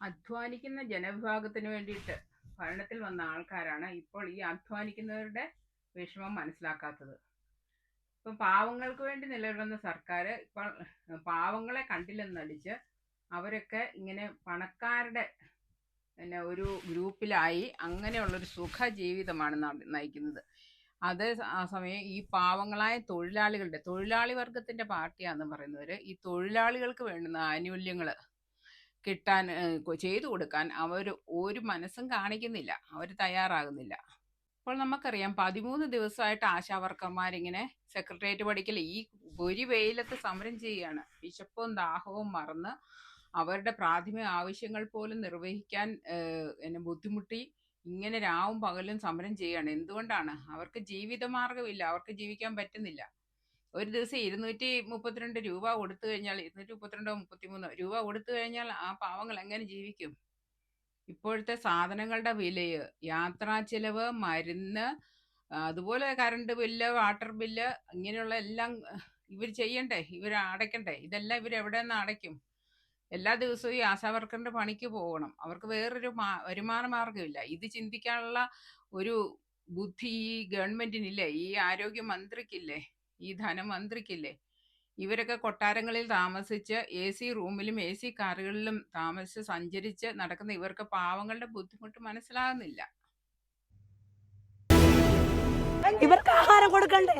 അധ്വാനിക്കുന്ന ജനവിഭാഗത്തിന് വേണ്ടിയിട്ട് ഭരണത്തിൽ വന്ന ആൾക്കാരാണ് ഇപ്പോൾ ഈ അധ്വാനിക്കുന്നവരുടെ വിഷമം മനസ്സിലാക്കാത്തത്. ഇപ്പം പാവങ്ങൾക്ക് വേണ്ടി നിലവിൽ സർക്കാർ ഇപ്പോൾ പാവങ്ങളെ കണ്ടില്ലെന്നടിച്ച് അവരൊക്കെ ഇങ്ങനെ പണക്കാരുടെ പിന്നെ ഒരു ഗ്രൂപ്പിലായി അങ്ങനെയുള്ളൊരു സുഖ ജീവിതമാണ് നയിക്കുന്നത്. അതേ സമയം ഈ പാവങ്ങളായ തൊഴിലാളികളുടെ തൊഴിലാളി വർഗത്തിന്റെ പാർട്ടിയാന്ന് പറയുന്നവർ ഈ തൊഴിലാളികൾക്ക് വേണ്ടുന്ന ആനുകൂല്യങ്ങൾ കിട്ടാൻ ചെയ്തു കൊടുക്കാൻ അവർ ഒരു മനസ്സും കാണിക്കുന്നില്ല. അവർ തയ്യാറാകുന്നില്ല. അപ്പോൾ നമുക്കറിയാം പതിമൂന്ന് ദിവസമായിട്ട് ആശാവർക്കർമാരിങ്ങനെ സെക്രട്ടേറിയറ്റ് പഠിക്കൽ ഈ ഒരു വെയിലത്ത് സമരം ചെയ്യുകയാണ്. വിശപ്പും ദാഹവും മറന്ന് അവരുടെ പ്രാഥമിക ആവശ്യങ്ങൾ പോലും നിർവഹിക്കാൻ എന്നെ ബുദ്ധിമുട്ടി ഇങ്ങനെ രാവും പകലും സമരം ചെയ്യുകയാണ്. എന്തുകൊണ്ടാണ്? അവർക്ക് ജീവിതമാർഗമില്ല അവർക്ക് ജീവിക്കാൻ പറ്റുന്നില്ല. ഒരു ദിവസം ഇരുന്നൂറ്റി മുപ്പത്തിരണ്ട് രൂപ കൊടുത്തു കഴിഞ്ഞാൽ ഇരുന്നൂറ്റി മുപ്പത്തിരണ്ടോ മുപ്പത്തിമൂന്നോ രൂപ കൊടുത്തു കഴിഞ്ഞാൽ ആ പാവങ്ങൾ എങ്ങനെ ജീവിക്കും? ഇപ്പോഴത്തെ സാധനങ്ങളുടെ വിലയ് യാത്രാ ചെലവ് മരുന്ന് അതുപോലെ കറണ്ട് ബില്ല് വാട്ടർ ബില്ല് ഇങ്ങനെയുള്ള എല്ലാം ഇവർ ചെയ്യണ്ടേ? ഇവർ അടയ്ക്കണ്ടേ? ഇതെല്ലാം ഇവർ എവിടെ നിന്ന് അടയ്ക്കും? എല്ലാ ദിവസവും ഈ ആശാ ആശാവർക്കറിന്റെ പണിക്ക് പോകണം. അവർക്ക് വേറൊരു വരുമാന മാർഗമില്ല ഇത് ചിന്തിക്കാനുള്ള ഒരു ബുദ്ധി ഈ ഗവൺമെന്റിനില്ലേ? ഈ ആരോഗ്യ മന്ത്രിക്കില്ലേ? ഈ ധനമന്ത്രിക്കില്ലേ? ഇവരൊക്കെ കൊട്ടാരങ്ങളിൽ താമസിച്ച് എ സി റൂമിലും എ സി കാറുകളിലും താമസിച്ച് സഞ്ചരിച്ച് നടക്കുന്ന ഇവർക്ക് പാവങ്ങളുടെ ബുദ്ധിമുട്ട് മനസ്സിലാകുന്നില്ല. ഇവർക്ക് ആഹാരം കൊടുക്കണ്ടേ?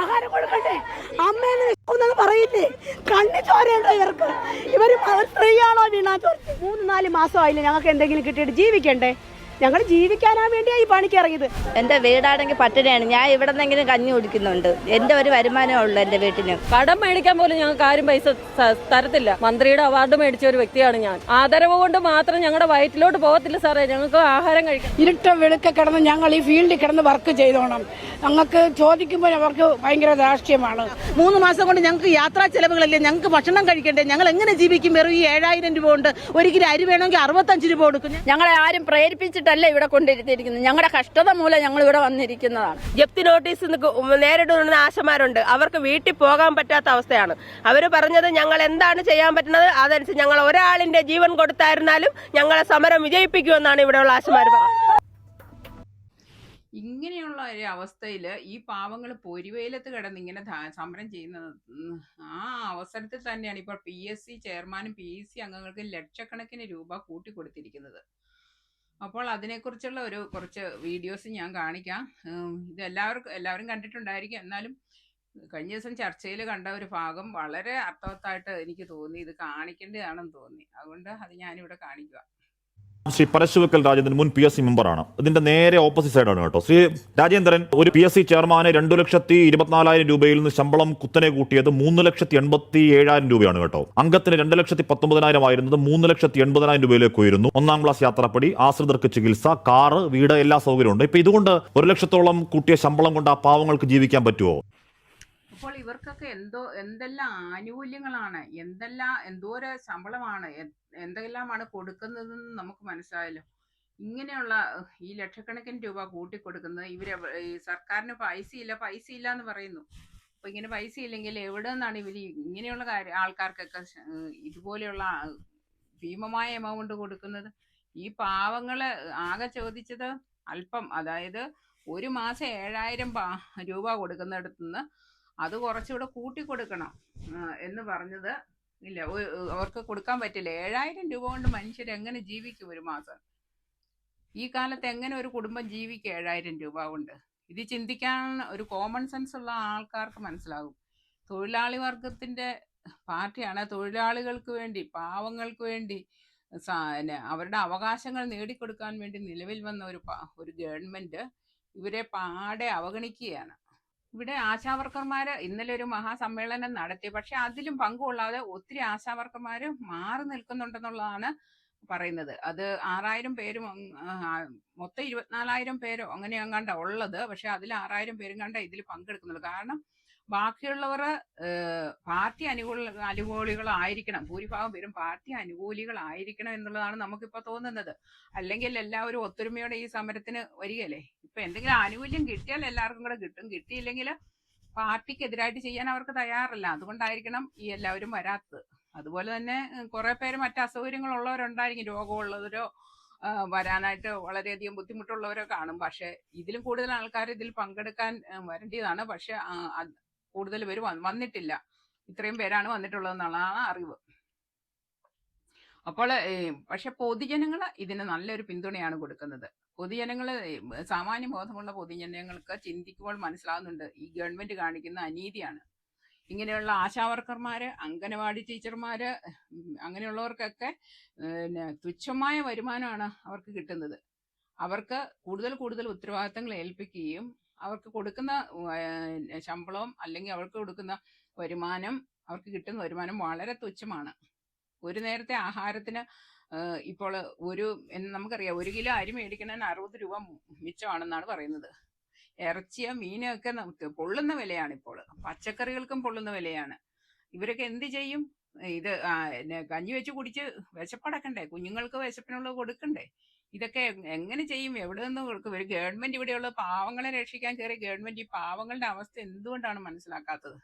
ആഹാരം കൊടുക്കണ്ടേ? അമ്മയെന്ന് നിൽക്കുന്നത് പറയില്ലേ? കണ്ണി ചോരയുണ്ടോ ഇവർക്ക്? ഒരു സ്ത്രീയാണോ വീണാ? ചോർച്ച മൂന്ന് നാല് മാസമായില്ലേ ഞങ്ങൾക്ക് എന്തെങ്കിലും കിട്ടിയിട്ട് ജീവിക്കണ്ടേ? ഞങ്ങൾ ജീവിക്കാനാ വേണ്ടിയാ ഈ പണിക്ക് ഇറങ്ങിയത്. എന്റെ വീടാണെങ്കിൽ പട്ടിണിയാണ്. ഞാൻ ഇവിടെ നിന്നെങ്കിലും കഞ്ഞി കുടിക്കുന്നുണ്ട്. എന്റെ ഒരു വരുമാനമേ ഉള്ളൂ എന്റെ വീട്ടിന്. കടം മേടിക്കാൻ പോലും ഞങ്ങൾക്ക് ആരും പൈസ തരത്തില്ല. മന്ത്രിയുടെ അവാർഡ് മേടിച്ച ഒരു വ്യക്തിയാണ് ഞാൻ. ആദരവ് കൊണ്ട് മാത്രം ഞങ്ങളുടെ വയറ്റിലോട്ട് പോകത്തില്ല സാറേ. ഞങ്ങൾക്ക് ആഹാരം കഴിക്കാം. ഇരുട്ട വെളുക്ക കിടന്ന് ഞങ്ങൾ ഈ ഫീൽഡിൽ കിടന്ന് വർക്ക് ചെയ്തോണം. ഞങ്ങൾക്ക് ചോദിക്കുമ്പോൾ അവർക്ക് ഭയങ്കര രാഷ്ട്രീയമാണ്. മൂന്ന് മാസം കൊണ്ട് ഞങ്ങൾക്ക് യാത്രാ ചെലവുകളല്ലേ. ഞങ്ങൾക്ക് ഭക്ഷണം കഴിക്കണ്ടേ? ഞങ്ങൾ എങ്ങനെ ജീവിക്കും? വെറും ഈ ഏഴായിരം രൂപ കൊണ്ട് ഒരിക്കലും അരി വേണമെങ്കിൽ അറുപത്തഞ്ച് രൂപ കൊടുക്കും. ഞങ്ങളെ ആരും പ്രേരിപ്പിച്ചിട്ടല്ല. ഇവിടെ കൊണ്ടിരുത്തിയിരിക്കുന്നത് ഞങ്ങളുടെ കഷ്ടത മൂലം ഞങ്ങൾ ഇവിടെ വന്നിരിക്കുന്നതാണ്. ജപ്തി നോട്ടീസ് നേരിടുന്ന ആശമാരുണ്ട്. അവർക്ക് വീട്ടിൽ പോകാൻ പറ്റാത്ത അവസ്ഥയാണ്. അവർ പറഞ്ഞത് ഞങ്ങൾ എന്താണ് ചെയ്യാൻ പറ്റുന്നത്? അതനുസരിച്ച് ഞങ്ങൾ ഒരാളിന്റെ ജീവൻ കൊടുത്തായിരുന്നാലും ഞങ്ങളെ സമരം വിജയിപ്പിക്കുമെന്നാണ് ഇവിടെയുള്ള ആശമാർ പറഞ്ഞത്. ഇങ്ങനെയുള്ള ഒരു അവസ്ഥയിൽ ഈ പാവങ്ങൾ പൊരിവെയിലത്ത് കിടന്ന് ഇങ്ങനെ സമരം ചെയ്യുന്ന ആ അവസരത്തിൽ തന്നെയാണ് ഇപ്പോൾ പി എസ് സി ചെയർമാനും പി എസ് സി അംഗങ്ങൾക്ക് ലക്ഷക്കണക്കിന് രൂപ കൂട്ടിക്കൊടുത്തിരിക്കുന്നത്. അപ്പോൾ അതിനെക്കുറിച്ചുള്ള ഒരു കുറച്ച് വീഡിയോസ് ഞാൻ കാണിക്കാം. ഇത് എല്ലാവർക്കും എല്ലാവരും കണ്ടിട്ടുണ്ടായിരിക്കും. എന്നാലും കഴിഞ്ഞ ദിവസം ചർച്ചയിൽ കണ്ട ഒരു ഭാഗം വളരെ അർത്ഥവത്തായിട്ട് എനിക്ക് തോന്നി. ഇത് കാണിക്കേണ്ടതാണെന്ന് തോന്നി. അതുകൊണ്ട് അത് ഞാനിവിടെ കാണിക്കുക. ശ്രീ പരശുവക്കൽ രാജേന്ദ്രൻ മുൻ പി എസ് സി മെമ്പറാണ് ഇതിന്റെ നേരെ ഓപ്പോസിറ്റ് സൈഡാണ് കേട്ടോ. ശ്രീ രാജേന്ദ്രൻ ഒരു പി എസ് സി ചെയർമാനെ രണ്ടു ലക്ഷത്തി ഇരുപത്തിനാലായിരം രൂപയിൽ നിന്ന് ശമ്പളം കുത്തനെ കൂട്ടിയത് മൂന്ന് ലക്ഷത്തി എൺപത്തി ഏഴായിരം രൂപയാണ് കേട്ടോ. അംഗത്തിന് രണ്ട് ലക്ഷത്തി പത്തൊമ്പതിനായിരം ആയിരുന്നത് മൂന്ന് ലക്ഷത്തി എൺപതിനായിരം രൂപയിലേക്ക് ഉയരുന്നു ഒന്നാം ക്ലാസ് യാത്രപ്പടി ആശ്രിതർക്ക് ചികിത്സ കാറ് വീട് എല്ലാ സൗകര്യമുണ്ട് ഇപ്പൊ ഇതുകൊണ്ട് ഒരു ലക്ഷത്തോളം കൂട്ടിയ ശമ്പളം കൊണ്ട് ആ പാവങ്ങൾക്ക് ജീവിക്കാൻ പറ്റുമോ അപ്പോൾ ഇവർക്കൊക്കെ എന്തോ എന്തെല്ലാം ആനുകൂല്യങ്ങളാണ് എന്തെല്ലാം എന്തോര ശമ്പളമാണ് എന്തെല്ലാമാണ് കൊടുക്കുന്നതെന്ന് നമുക്ക് മനസ്സിലായല്ലോ. ഇങ്ങനെയുള്ള ഈ ലക്ഷക്കണക്കിന് രൂപ കൂട്ടിക്കൊടുക്കുന്നത് ഇവർ സർക്കാരിന് പൈസ ഇല്ല പൈസ ഇല്ല എന്ന് പറയുന്നു. അപ്പൊ ഇങ്ങനെ പൈസ ഇല്ലെങ്കിൽ എവിടെ നിന്നാണ് ഇവർ ഇങ്ങനെയുള്ള കാര്യം ആൾക്കാർക്കൊക്കെ ഇതുപോലെയുള്ള ഭീമമായ എമൗണ്ട് കൊടുക്കുന്നത്? ഈ പാവങ്ങൾ ആകെ ചോദിച്ചത് അല്പം അതായത് ഒരു മാസം ഏഴായിരം രൂപ കൊടുക്കുന്നിടത്തുനിന്ന് അത് കുറച്ചുകൂടെ കൂട്ടി കൊടുക്കണം എന്ന് പറഞ്ഞത് ഇല്ല അവർക്ക് കൊടുക്കാൻ പറ്റില്ല. ഏഴായിരം രൂപ കൊണ്ട് മനുഷ്യർ എങ്ങനെ ജീവിക്കും ഒരു മാസം? ഈ കാലത്ത് എങ്ങനെ ഒരു കുടുംബം ജീവിക്കും ഏഴായിരം രൂപ കൊണ്ട്? ഇത് ചിന്തിക്കാൻ ഒരു കോമൺ സെൻസ് ഉള്ള ആൾക്കാർക്ക് മനസ്സിലാകും. തൊഴിലാളി വർഗത്തിന്റെ പാർട്ടിയാണ് തൊഴിലാളികൾക്ക് വേണ്ടി പാവങ്ങൾക്ക് വേണ്ടി അവരുടെ അവകാശങ്ങൾ നേടിക്കൊടുക്കാൻ വേണ്ടി നിലവിൽ വന്ന ഒരു ഒരു ഇവരെ പാടെ അവഗണിക്കുകയാണ്. ഇവിടെ ആശാവർക്കർമാര് ഇന്നലെ ഒരു മഹാസമ്മേളനം നടത്തി. പക്ഷെ അതിലും പങ്കുകൊള്ളാതെ ഒത്തിരി ആശാവർക്കർമാര് മാറി നിൽക്കുന്നുണ്ടെന്നുള്ളതാണ് പറയുന്നത്. അത് ആറായിരം പേരും മൊത്തം ഇരുപത്തിനാലായിരം പേരോ അങ്ങനെ അങ്ങാണ്ട ഉള്ളത്. പക്ഷെ അതിൽ ആറായിരം പേരും കണ്ട ഇതിൽ പങ്കെടുക്കുന്നുള്ളൂ. കാരണം ബാക്കിയുള്ളവർ പാർട്ടി അനുകൂല അനുകൂലികളായിരിക്കണം. ഭൂരിഭാഗം പേരും പാർട്ടി അനുകൂലികളായിരിക്കണം എന്നുള്ളതാണ് നമുക്കിപ്പോൾ തോന്നുന്നത്. അല്ലെങ്കിൽ എല്ലാവരും ഒത്തൊരുമയോടെ ഈ സമരത്തിന് വരികയല്ലേ? ഇപ്പൊ എന്തെങ്കിലും ആനുകൂല്യം കിട്ടിയാൽ എല്ലാവർക്കും കൂടെ കിട്ടും. കിട്ടിയില്ലെങ്കിൽ പാർട്ടിക്ക് എതിരായിട്ട് ചെയ്യാൻ അവർക്ക് തയ്യാറല്ല. അതുകൊണ്ടായിരിക്കണം ഈ എല്ലാവരും വരാത്തത്. അതുപോലെ തന്നെ കുറെ പേര് മറ്റ് അസൗകര്യങ്ങൾ ഉള്ളവരുണ്ടായിരിക്കും രോഗമുള്ളവരോ വരാനായിട്ട് വളരെയധികം ബുദ്ധിമുട്ടുള്ളവരോ കാണും. പക്ഷെ ഇതിലും കൂടുതൽ ആൾക്കാർ ഇതിൽ പങ്കെടുക്കാൻ വരേണ്ടതാണ്. പക്ഷെ കൂടുതൽ പേര് വന്ന് വന്നിട്ടില്ല. ഇത്രയും പേരാണ് വന്നിട്ടുള്ളതെന്നുള്ളതാണ് അറിവ്. അപ്പോൾ പക്ഷെ പൊതുജനങ്ങൾ ഇതിന് നല്ലൊരു പിന്തുണയാണ് കൊടുക്കുന്നത്. പൊതുജനങ്ങൾ സാമാന്യ ബോധമുള്ള പൊതുജനങ്ങൾക്ക് ചിന്തിക്കുമ്പോൾ മനസ്സിലാവുന്നുണ്ട് ഈ ഗവൺമെന്റ് കാണിക്കുന്ന അനീതിയാണ്. ഇങ്ങനെയുള്ള ആശാവർക്കർമാര് അംഗനവാടി ടീച്ചർമാര് അങ്ങനെയുള്ളവർക്കൊക്കെ പിന്നെ തുച്ഛമായ വരുമാനമാണ് അവർക്ക് കിട്ടുന്നത്. അവർക്ക് കൂടുതൽ കൂടുതൽ ഉത്തരവാദിത്തങ്ങൾ ഏൽപ്പിക്കുകയും അവർക്ക് കൊടുക്കുന്ന ശമ്പളവും അല്ലെങ്കിൽ അവർക്ക് കൊടുക്കുന്ന വരുമാനം അവർക്ക് കിട്ടുന്ന വരുമാനം വളരെ തുച്ഛമാണ്. ഒരു നേരത്തെ ആഹാരത്തിന് ഇപ്പോൾ ഒരു നമുക്കറിയാം ഒരു കിലോ അരി മേടിക്കണതിന് അറുപത് രൂപ മിച്ചമാണെന്നാണ് പറയുന്നത്. ഇറച്ചിയ മീനൊക്കെ നമുക്ക് പൊള്ളുന്ന വിലയാണ് ഇപ്പോൾ. പച്ചക്കറികൾക്കും പൊള്ളുന്ന വിലയാണ്. ഇവരൊക്കെ എന്ത് ചെയ്യും? ഇത് കഞ്ഞി വെച്ച് കുടിച്ച് വിശപ്പടക്കണ്ടേ? കുഞ്ഞുങ്ങൾക്ക് വിശപ്പിനുള്ളത് കൊടുക്കണ്ടേ? ഇതൊക്കെ എങ്ങനെ ചെയ്യും? എവിടെ നിന്ന് ഒരു ഗവൺമെന്റ് ഇവിടെയുള്ള പാവങ്ങളെ രക്ഷിക്കാൻ കയറി ഗവൺമെന്റ് ഈ പാവങ്ങളുടെ അവസ്ഥ എന്തുകൊണ്ടാണ് മനസ്സിലാക്കാത്തത്?